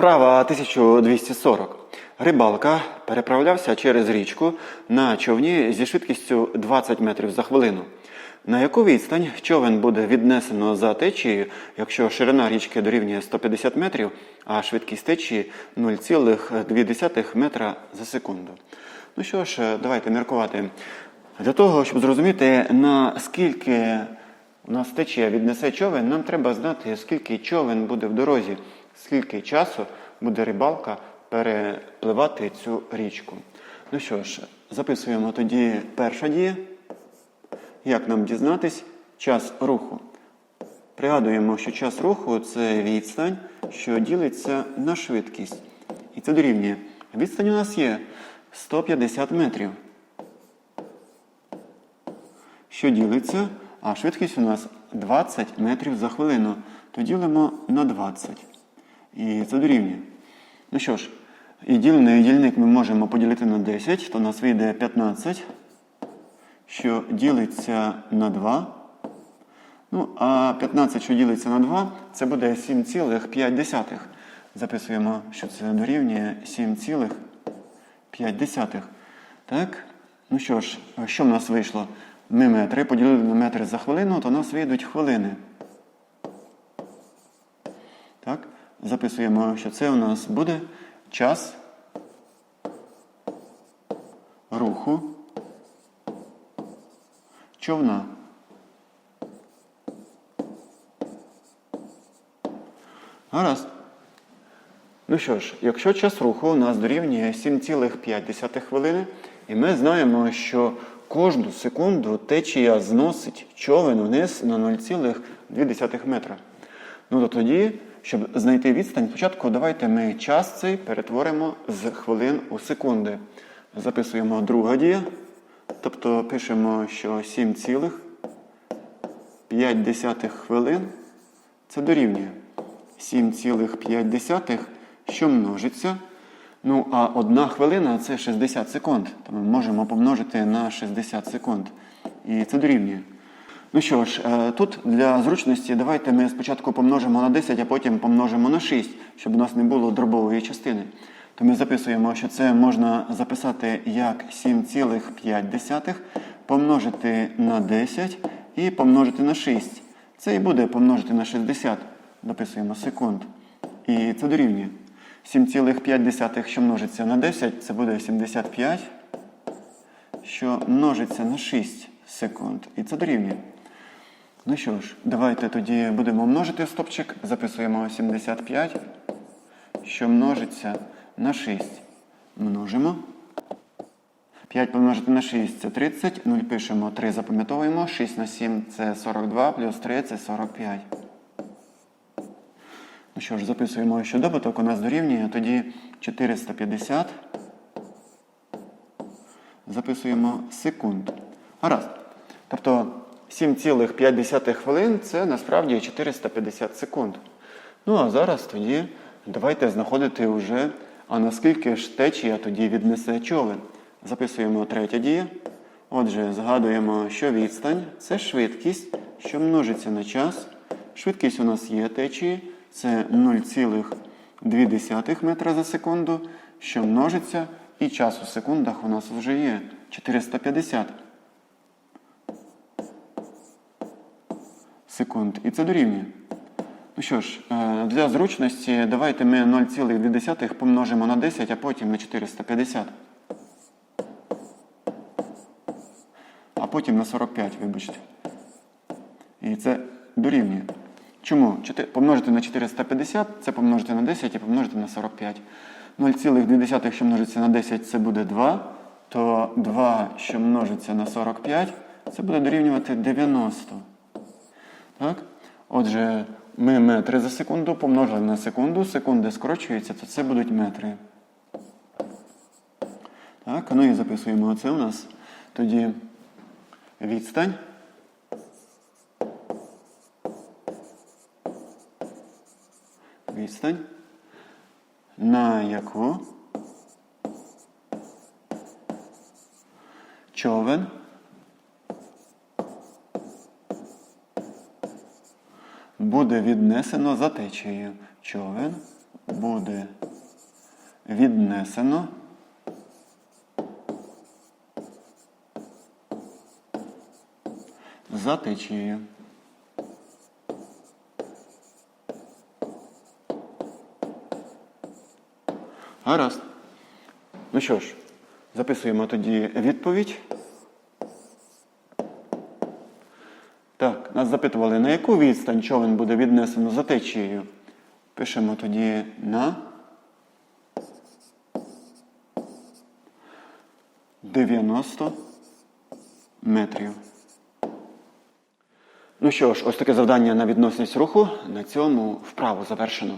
Вправа 1240. Рибалка переправлявся через річку на човні зі швидкістю 20 метрів за хвилину. На яку відстань човен буде віднесено за течією, якщо ширина річки дорівнює 150 метрів, а швидкість течії 0,2 метра за секунду. Ну що ж, давайте міркувати. Для того, щоб зрозуміти, наскільки у нас течія віднесе човен, нам треба знати, скільки човен буде в дорозі, скільки часу буде рибалка перепливати цю річку. Ну що ж, записуємо тоді перша дія. Як нам дізнатись час руху? Пригадуємо, що час руху це відстань, що ділиться на швидкість. І це дорівнює. Відстань у нас є 150 метрів. Що ділиться? А швидкість у нас 20 метрів за хвилину. То ділимо на 20. І це дорівнює. Ну що ж, і ділений дільник ми можемо поділити на 10, то у нас вийде 15, що ділиться на 2. Ну, а 15, що ділиться на 2, це буде 7,5. Записуємо, що це дорівнює 7,5. Так? Ну що ж, що в нас вийшло? Ми метри поділили на метри за хвилину, то у нас вийдуть хвилини. Так? Записуємо, що це у нас буде час руху човна. Гаразд. Ну що ж, якщо час руху у нас дорівнює 7,5 хвилини, і ми знаємо, що кожну секунду течія зносить човен вниз на 0,2 метра. Ну то тоді, щоб знайти відстань, спочатку давайте ми час цей перетворимо з хвилин у секунди. Записуємо друга дія. Тобто пишемо, що 7,5 хвилин це дорівнює 7,5, що множиться. Ну, а одна хвилина це 60 секунд. То ми можемо помножити на 60 секунд. І це дорівнює. Ну що ж, е, тут для зручності давайте ми спочатку помножимо на 10, а потім помножимо на 6, щоб у нас не було дробової частини. То ми записуємо, що це можна записати як 7,5 помножити на 10 і помножити на 6. Це і буде помножити на 60. Дописуємо секунд. І це дорівнює. 7,5, що множиться на 10, це буде 75, що множиться на 6 секунд. І це дорівнює. Ну що ж, давайте тоді будемо множити стопчик. Записуємо 75, що множиться на 6. Множимо. 5 помножити на 6 це 30. 0 пишемо 3, запам'ятовуємо. 6 на 7 це 42, плюс 3 це 45. Ну що ж, записуємо, що добуток у нас дорівнює, тоді 450. Записуємо секунд. Гаразд. Тобто 7,5 хвилин це насправді 450 секунд. Ну а зараз тоді давайте знаходити вже, а наскільки ж течія тоді віднесе човен. Записуємо третя дія. Отже, згадуємо, що відстань це швидкість, що множиться на час. Швидкість у нас є течії, це 0,2 метра за секунду, що множиться, і час у секундах у нас вже є 450 секунд. І це дорівнює. Ну що ж, е, для зручності давайте ми 0,2 помножимо на 10, а потім на 450. А потім на 45, вибачте. І це дорівнює. Чому? Помножити на 450, це помножити на 10 і помножити на 45. 0,2, що множиться на 10, це буде 2. То 2, що множиться на 45, це буде дорівнювати 90. Так? Отже, ми метри за секунду помножили на секунду, секунди скорочуються, то це будуть метри. Так, ну і записуємо оце у нас. Тоді відстань. Відстань, на яку човен буде віднесено за течією. Човен буде віднесено за течією. Гаразд. Ну що ж, записуємо тоді відповідь. Так, нас запитували, на яку відстань човен буде віднесено за течією. Пишемо тоді на 90 метрів. Ну що ж, ось таке завдання на відносність руху. На цьому вправу завершено.